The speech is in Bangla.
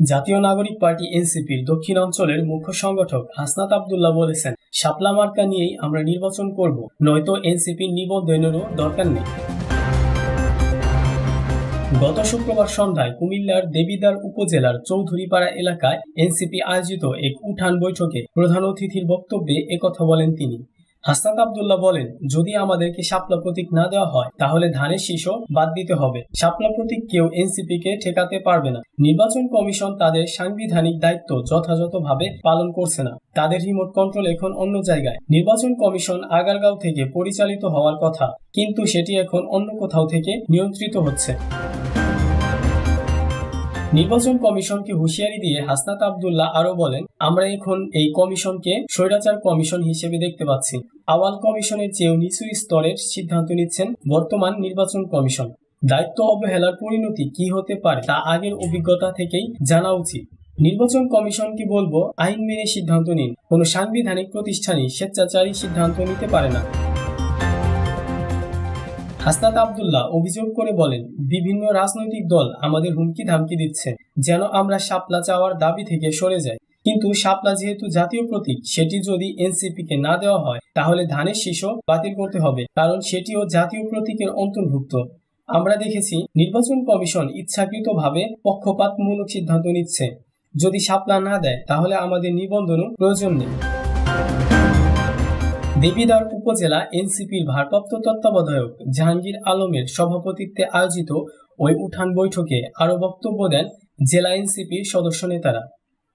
জাতীয় নাগরিক পার্টি এনসিপির দক্ষিণ অঞ্চলের মুখ্য সংগঠক হাসনাত আবদুল্লাহ বলেছেন, শাপলা মার্কা নিয়েই আমরা নির্বাচন করব, নয়তো এনসিপির নিবন্ধনেরও দরকার নেই। গত শুক্রবার সন্ধ্যায় কুমিল্লার দেবিদ্বার উপজেলার চৌধুরীপাড়া এলাকায় এনসিপি আয়োজিত এক উঠান বৈঠকে প্রধান অতিথির বক্তব্যে একথা বলেন তিনি। হাসনাত আবদুল্লাহ বলেন, যদি আমাদেরকে শাপলা প্রতীক না দেওয়া হয়, তাহলে ধানের শীষ বাদ দিতে হবে। শাপলা প্রতীক কেউ এনসিপি কে ঠেকাতে পারবে না। নির্বাচন কমিশন তাদের সাংবিধানিক দায়িত্ব যথাযথভাবে পালন করছে না। তাদের রিমোট কন্ট্রোল এখন অন্য জায়গায়। নির্বাচন কমিশন আগারগাঁও থেকে পরিচালিত হওয়ার কথা, কিন্তু সেটি এখন অন্য কোথাও থেকে নিয়ন্ত্রিত হচ্ছে। নির্বাচন কমিশনকে হুঁশিয়ারি দিয়ে হাসনাত আবদুল্লাহ আরও বলেন, আমরা এখন এই কমিশনকে স্বৈরাচার কমিশন হিসেবে দেখতে পাচ্ছি। আওয়াল কমিশনের চেয়েও নিচু স্তরের সিদ্ধান্ত নিচ্ছেন বর্তমান নির্বাচন কমিশন। দায়িত্ব অবহেলার পরিণতি কি হতে পারে তা আগের অভিজ্ঞতা থেকেই জানা উচিত। নির্বাচন কমিশনকে বলব, আইন মেনে সিদ্ধান্ত নিন। কোনো সাংবিধানিক প্রতিষ্ঠানই স্বেচ্ছাচারী সিদ্ধান্ত নিতে পারে না। হাসনাত আবদুল্লাহ অভিযোগ করে বলেন, বিভিন্ন রাজনৈতিক দল আমাদের হুমকি ধামকি দিচ্ছে, যেন আমরা শাপলা চাওয়ার দাবি থেকে সরে যাই। কিন্তু শাপলা যেহেতু জাতীয় প্রতীক, সেটি যদি এনসিপি কে না দেওয়া হয়, তাহলে ধানের শীষ বাতিল করতে হবে, কারণ সেটিও জাতীয় প্রতীকের অন্তর্ভুক্ত। আমরা দেখেছি, নির্বাচন কমিশন ইচ্ছাকৃতভাবে পক্ষপাতমূলক সিদ্ধান্ত নিচ্ছে। যদি শাপলা না দেয়, তাহলে আমাদের নিবন্ধনও প্রয়োজন নেই। দেবিদ্বার উপজেলা এনসিপির ভারপ্রাপ্ত তত্ত্বাবধায়ক জাহাঙ্গীর আলমের সভাপতিত্বে আয়োজিত ওই উঠান বৈঠকে আরও বক্তব্য দেন জেলা এনসিপির সদস্য নেতারা।